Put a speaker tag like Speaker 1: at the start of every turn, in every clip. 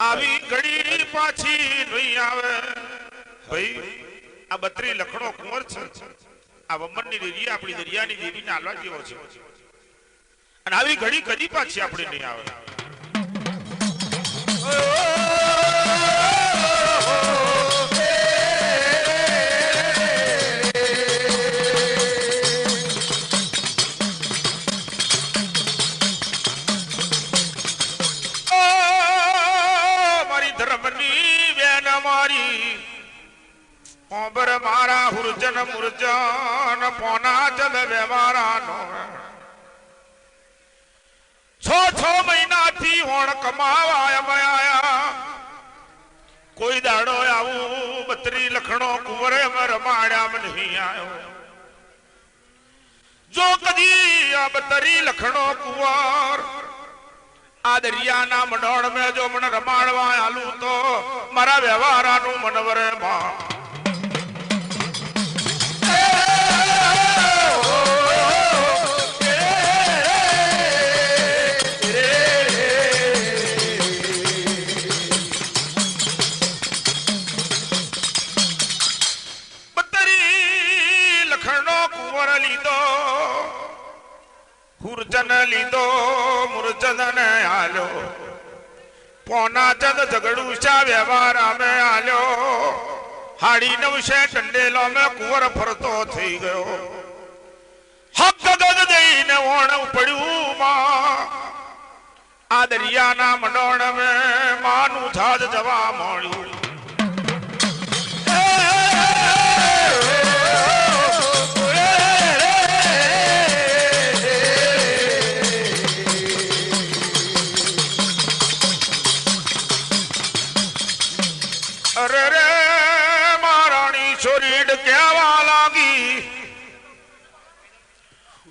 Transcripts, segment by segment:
Speaker 1: આવી ઘડી પાછી નહીં આવે. ભાઈ, આ બત્રી લખણો કુંવર છે. આ વમનની દેવી, આપણી દરિયાની દેવીને આલવા જેવો છે. અને આવી ઘડી કદી પાછી આપણે નહીં આવે. ધર્મની બેન મારી ઓબર મારા હુરજન મુરજન, પોના જલ વ્યવહારા નો છ છ મહિનાથી હોણ કમાવા અમે આયા કોઈ દાડો આવું બત્રી લખણો કુંવરે અમે રમાડ્યા નહીં આવ્યો જો કદી આ બતરી લખણો કુંવર આ દરિયાના મંડળ મેં જો મને રમાડવા આલું તો મારા વ્યવહારાનું મનવરે માં આલ્યો પોના ચંદ ઝઘડું શા વ્યવહાર અમે આલ્યો. હાડી નવશે ટંડેલો મેં કુંવર ફરતો થઈ ગયો. હક ગગન દઈને ઓણ પડ્યું માં. આ દરિયાના મંડોણ મેં માનું થાજ જવા મળ્યું અરે રે મારાણી છોરી ડક્યાવા લાગી.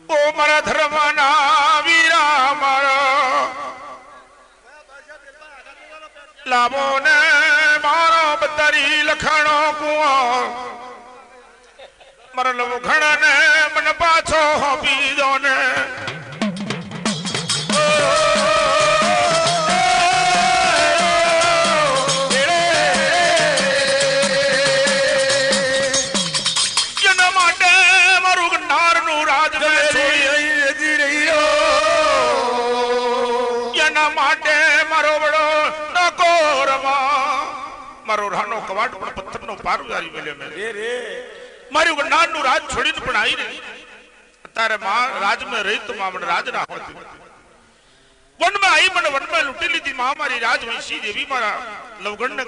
Speaker 1: ઓ મારા ધર્મના વીરા મારા લાવો ને મારો બતરી લખણો કુઓ મરલ લવઘણ ને મન પાછો હોપી ને. મારો વડો નકોરમાં મારો રાનો કવાટ પણ પથ્થરનો પારો જારી મેલ્યો મેં. મારું ગંધારનું રાજ છોડીને પણ આવી રહી અત્યારે માં રાજમાં રહી તો માં રાજ ના હોતી. વનમાં આવી મને વનમાં લૂંટી લીધી. માં મારી રાજવંશી દેવી મારા લવગણ ને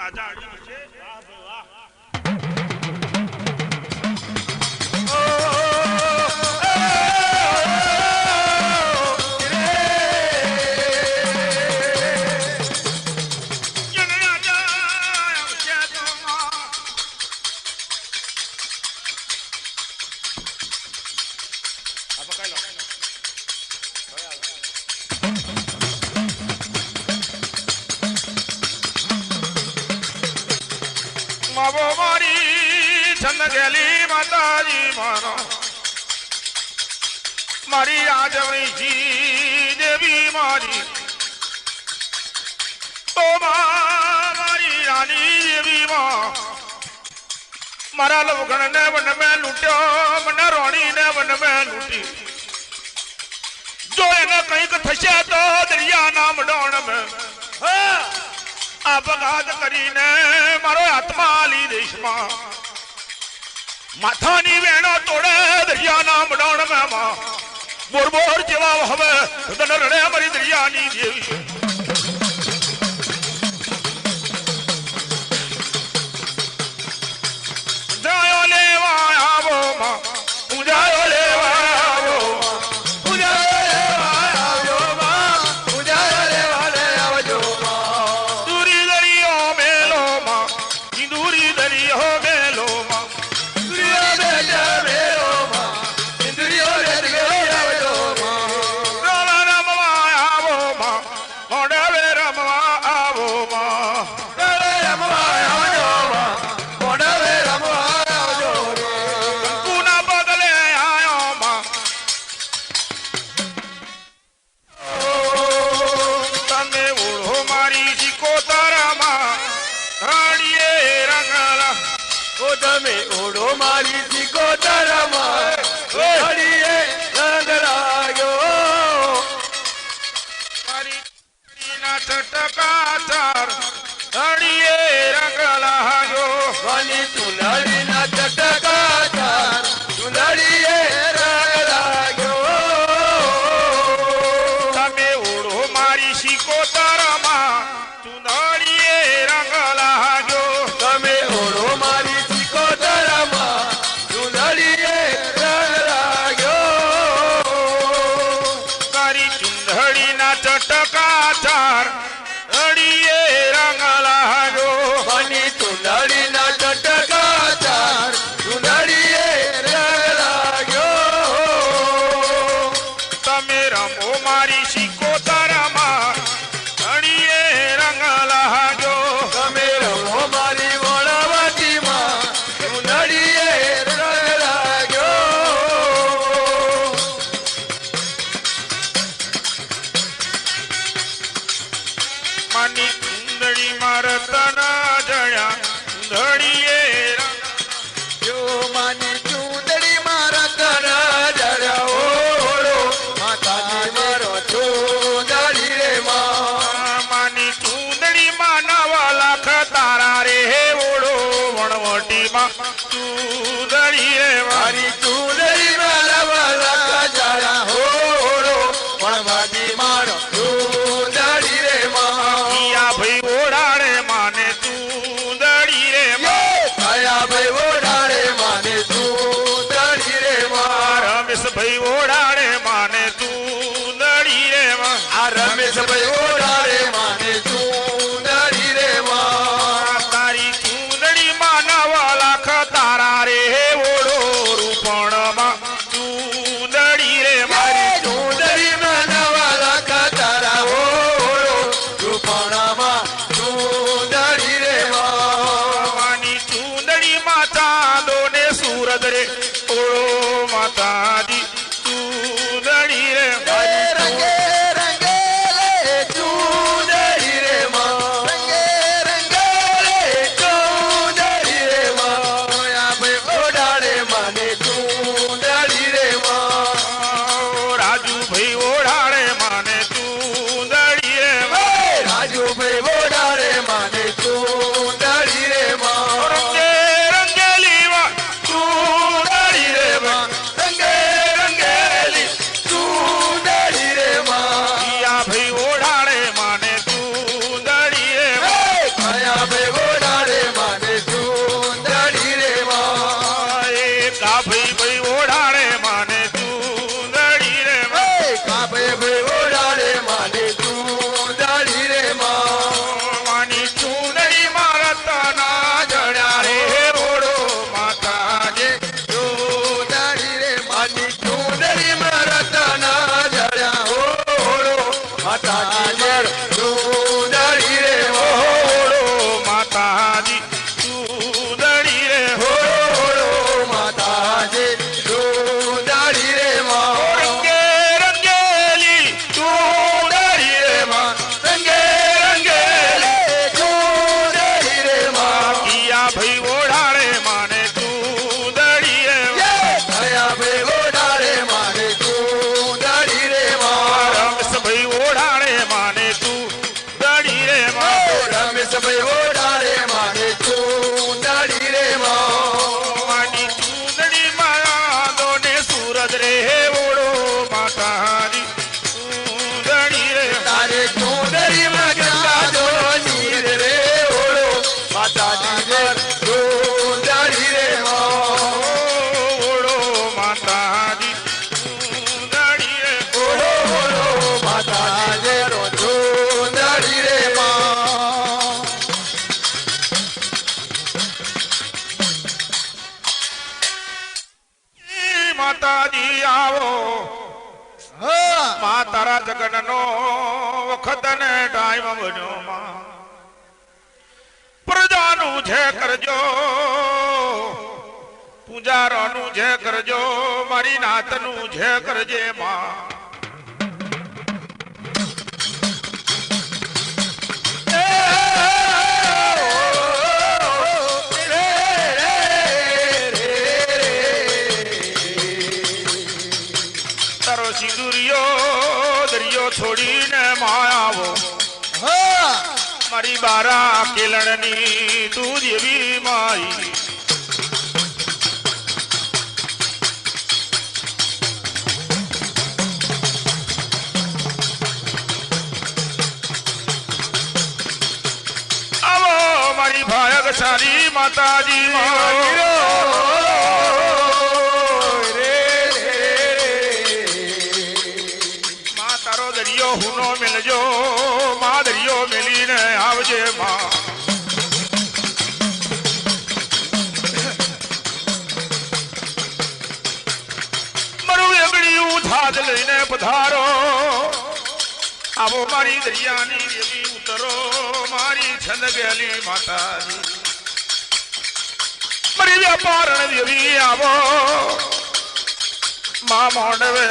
Speaker 1: રાજા આડી છે. માવો મારી છંદ ગેલી માતાજી મારો મારી રાજવણીજી દેવી મારી. તો મારી રાની દેવી માં. મારા લવગણ ને વન મેં લૂંટ્યો, મને રોણી ને વન મેં લૂંટી. જો એને કંઈક થશે તો દરિયાના ડોણ મેં. આ બગાદ કરીને મારો આત્મા આલી દેશમાં. માથાની વેણો તોડે દરિયાના મડાણમાં બોર બોર જેવા હવે હૃદય રડે મારી દરિયાની દેવી જાયો
Speaker 2: ઓ
Speaker 1: તમે ઓડો મારી
Speaker 2: શીખો તારામાં ઘડીએ રંગ લાગ્યો.
Speaker 1: મારી
Speaker 2: તું મોટી માં
Speaker 1: ચૂદડી રે મારી
Speaker 2: ચૂદડી માં
Speaker 1: ಮಾನವ માતાજી આવો. મા તારા જગન નો વખત ને ટાઈમ બન્યો પ્રજાનું છે કરજો પૂજારોનું છે કરજો મારી નાતનું છે કરજે માં. ડેરો છોડીને માયાવો મારી બારા કેલણની તું જેવી મારી મારી ભાયક સારી માતાજી. પધારો આવો મારી દરિયાની દેવી ઉતરો, મારી છંદગેલી માતાજી. મારી વ્યાપારણ દેવી આવો. મા મોડવે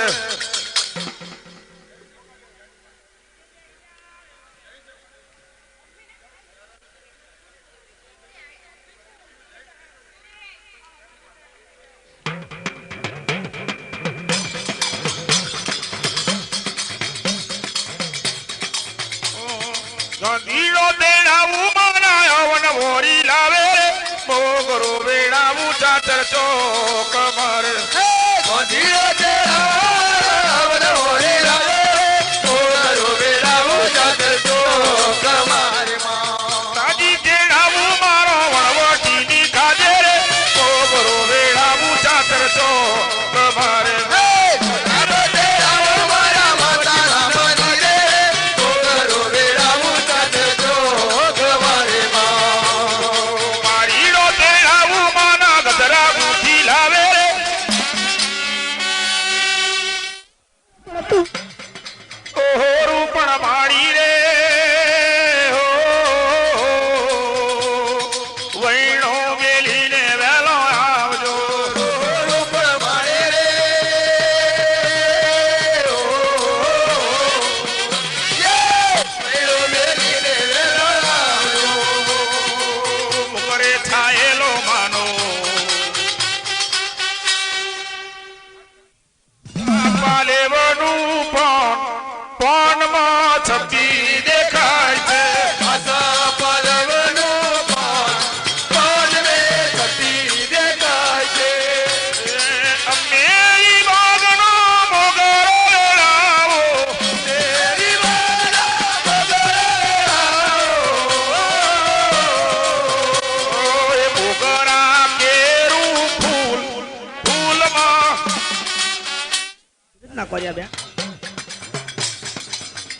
Speaker 3: ના કર્યા બે.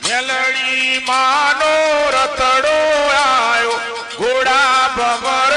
Speaker 1: મેલડી માનો રતડો આયો ઘોડા ભમર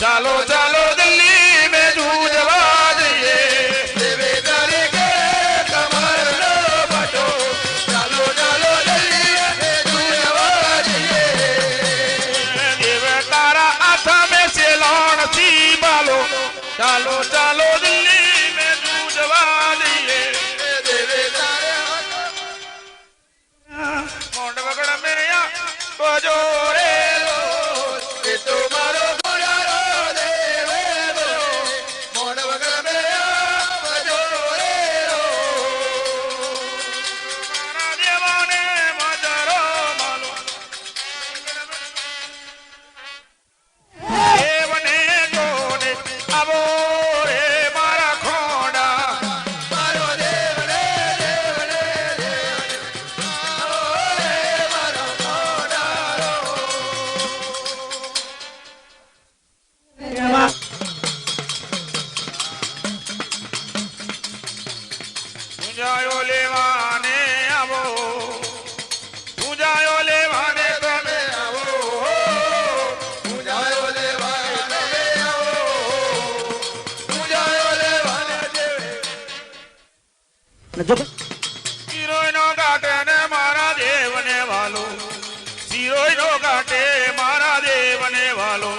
Speaker 1: Charlotte Lord.